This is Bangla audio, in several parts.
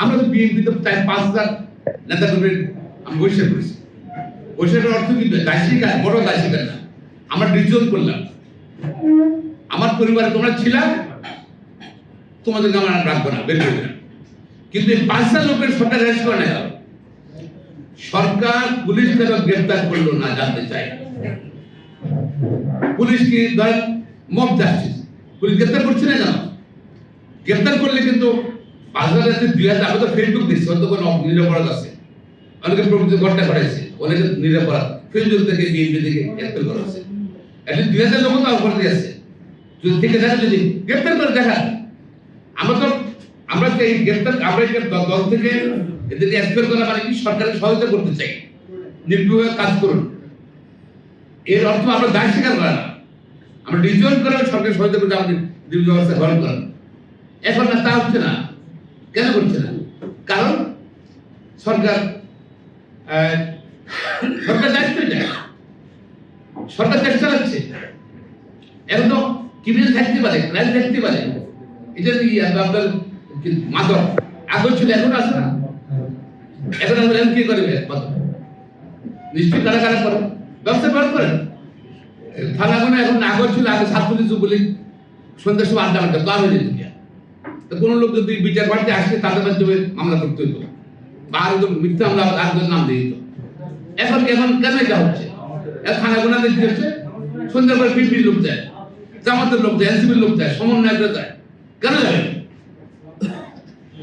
আমরা তো বিএনপিতে চার পাঁচ হাজার নেতা কর্মীর আমি বৈশাখ করেছি। বৈশাখের অর্থ কি? দায় স্বীকার বড় দায় স্বীকার না আমরা ডিসিশন করলাম। আমার পরিবারে তোমরা ছিলাম তোমাদেরকে আমার রাখব না, বের করে দিলাম। কিন্তু এই পাঁচটা লোকের সরকার অ্যারেস্ট করে না সরকার পুলিশ কেন গ্রেফতার করল না জানতে চাই। পুলিশ কি ধরেন মব জাস্টিস। পুলিশ গ্রেফতার করছে না কেন? গ্রেফতার করলে কিন্তু পাঁচ হাজার দুই হাজার, আমি তো ফেসবুক দেখছি অত কোনো নিরাপরাধ আছে। অনেকে প্রকৃতি ঘটনা ঘটাইছে অনেকে নিরাপরাধ। ফেসবুক থেকে বিএনপি থেকে গ্রেফতার করা হচ্ছে এখন দুই হাজার লোক তো অপরাধী আছে। যদি থেকে থাকে যদি গ্রেফতার করে দেখা আমরা তো আমরা তো এই গ্রেফতার আমরা দল থেকে এদেরকে এক্সপেল করা মানে কি? সরকারের সহায়তা করতে চাই। নির্ভীকভাবে কাজ করুন। এর অর্থ আমরা দায় স্বীকার করা না। আমরা ডিজিটাল করে সরকার সহায়তা করতে আমাদের ব্যবস্থা গ্রহণ করেন এখন না, তা হচ্ছে না। কেন করছে না? কারণ সরকার সরকার দায়িত্ব সরকার চেষ্টা চালাচ্ছে। এখন তো ক্রিমিনাল থাকতে পারে ক্রাইম থাকতে পারে। এটা কি আপনার মাদক? আগে ছিল এখন আছে না? এখন আমরা এখন কি করবে? নিশ্চয়ই কারা কারা করে? ব্যবসা গ্রহণ করেন। থানাগুলো এখন আগর ছিল আগে ছাত্রলীগ যুবলীগ সন্ধ্যার সময় আড্ডা মারতে। তা হয়ে যেত কোনো লোক যদি বিচার বাড়িতে আসলে তাদের মাধ্যমে মামলা করতে হতো বা আর একদম মিথ্যা মামলা আরেকজন নাম দিয়ে দিত। এখন এখন কেন এটা হচ্ছে? এখন থানাগুলো দেখতে হচ্ছে? সন্ধ্যার পরে বিপির লোক যায়, জামাতের লোক যায়, এনসিপির লোক যায়, সমন্বয়করা যায়। কেন যাবে?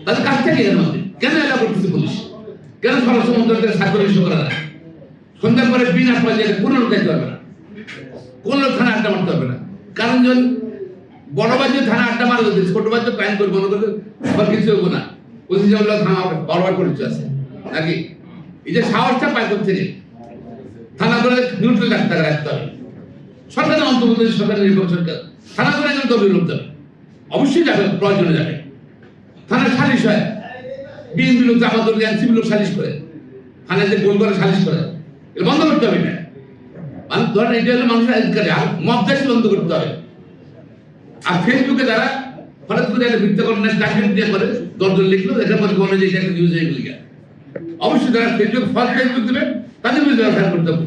তাদের থেকে এর মধ্যে। কেন এলা করতেছে পুলিশ? কেন স্বরাষ্ট্র মন্ত্রণালয়ের স্বাক্ষর ইস্যু করা যায়? সন্ধ্যার পরে বিনা পয়সায় কোনো লোক যাইতে পারবে না। কোন লোক থানা আড্ডা মারতে হবে না। কারণ বাজে থানা আড্ডা মারা যাবে ছোট বাজে প্ল্যান করব মনে করে আবার কিছু হব না। ওই যে থানা বড় পরিচয় আছে। নাকি? এই যে সাহসটা পায় করতে থেকে থানা করে নিউট্রাল রাখতে রাখতে হবে। সরকারের অন্তর্ভুক্ত সরকারের নির্বাচন সরকার থানা করে একজন দলীয় লোক যাবে। অবশ্যই যাবে, প্রয়োজনে যাবে। থানার সালিশ হয়। বিএনপি লোক জামাত লোক, এনসিপি লোক সালিশ করে। থানায় যে গোল করে সালিশ করে। এটা বন্ধ করতে হবে না। মানে ধরেন এটা হলো মানুষের আর মব দেশ বন্ধ করতে হবে। আর ফেসবুকে যারা, হঠাৎ করে একটা ভিত্তি করেন স্টার্টেড দিয়ে করে দরজন লিখলো এটা পরে বলে যে একটা নিউজ হয়ে গেল অবশ্যই যারা ফেসবুক ফার্স্ট ফেসবুক দেবে তাদের বিরুদ্ধে ব্যবহার করতে হবে।